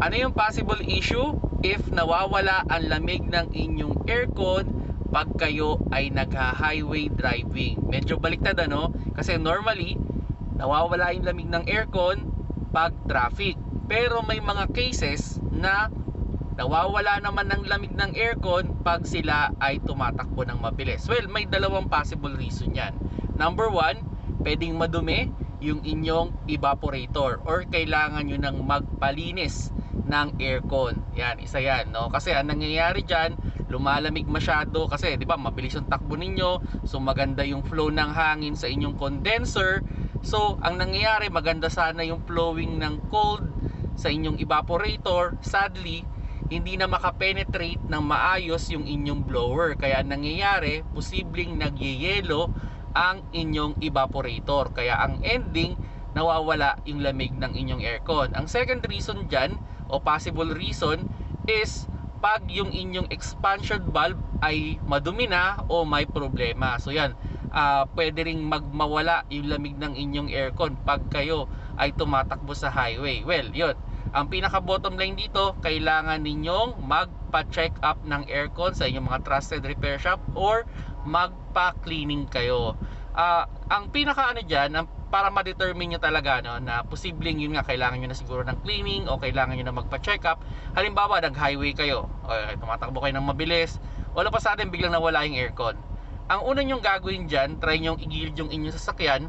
Ano yung possible issue if nawawala ang lamig ng inyong aircon pag kayo ay nagha-highway driving? Medyo baliktad ano? Kasi normally, nawawala yung lamig ng aircon pag traffic. Pero may mga cases na nawawala naman ng lamig ng aircon pag sila ay tumatakbo ng mabilis. Well, may dalawang possible reason yan. Number one, pwedeng madumi yung inyong evaporator or kailangan nyo ng magpalinis ng aircon. Yan, isa yan, no? Kasi ang nangyayari dyan, lumalamig masyado kasi 'di ba mabilis yung takbo ninyo so maganda yung flow ng hangin sa inyong condenser. So ang nangyayari maganda sana yung flowing ng cold sa inyong evaporator. Sadly hindi na makapenetrate ng maayos yung inyong blower. Kaya ang nangyayari posibleng nagyeyelo ang inyong evaporator. Kaya ang ending nawawala yung lamig ng inyong aircon. Ang second reason dyan o possible reason is pag yung inyong expansion valve ay madumi na o may problema. So yan, uh, pwede ring magmawala yung lamig ng inyong aircon pag kayo ay tumatakbo sa highway. Well, yun. Ang pinaka bottom line dito, kailangan ninyong magpa-check up ng aircon sa inyong mga trusted repair shop or magpa-cleaning kayo. Uh, ang pinaka ano dyan, para ma-determine nyo talaga no, na posibleng yun nga kailangan nyo na siguro ng cleaning o kailangan nyo na magpa-check up halimbawa nag-highway kayo o tumatakbo kayo ng mabilis wala pa sa atin biglang nawala yung aircon. Ang una nyong gagawin dyan try nyong igilid yung inyong sasakyan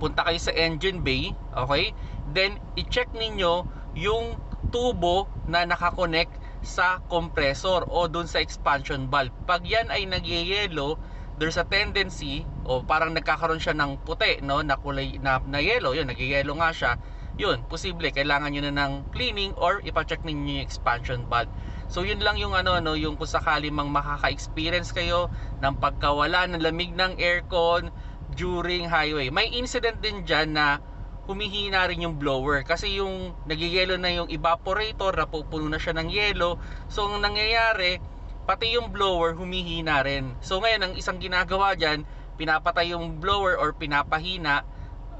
punta kayo sa engine bay okay? Then i-check ninyo yung tubo na nakakonect sa compressor o dun sa expansion valve. Pag yan ay nagyeyelo there's a tendency o parang nagkakaroon siya ng puti no? Na kulay na, na yellow. Yun nagyayelo nga siya. Yun posible. Kailangan niyo na ng cleaning or ipa-check niyo yung expansion valve so yun lang yung ano no yung kung sakali mang makaka-experience kayo ng pagkawala ng lamig ng aircon during highway. May incident din diyan na humihina rin yung blower kasi yung nagyayelo na yung evaporator napupuno na siya ng yelo so ang nangyayari pati yung blower humihina rin. So ngayon ang isang ginagawa diyan, pinapatay yung blower or pinapahina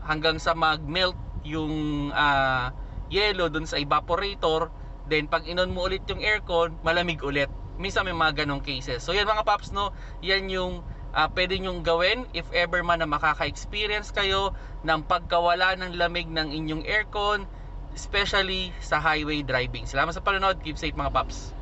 hanggang sa mag-melt yung uh, yellow dun sa evaporator. Then pag inon mo ulit yung aircon, malamig ulit. Minsan may mga ganong cases. So yan mga paps no, yan yung uh, pwede nyong gawin if ever man na makaka-experience kayo ng pagkawala ng lamig ng inyong aircon especially sa highway driving. Salamat sa panonood. Keep safe mga paps.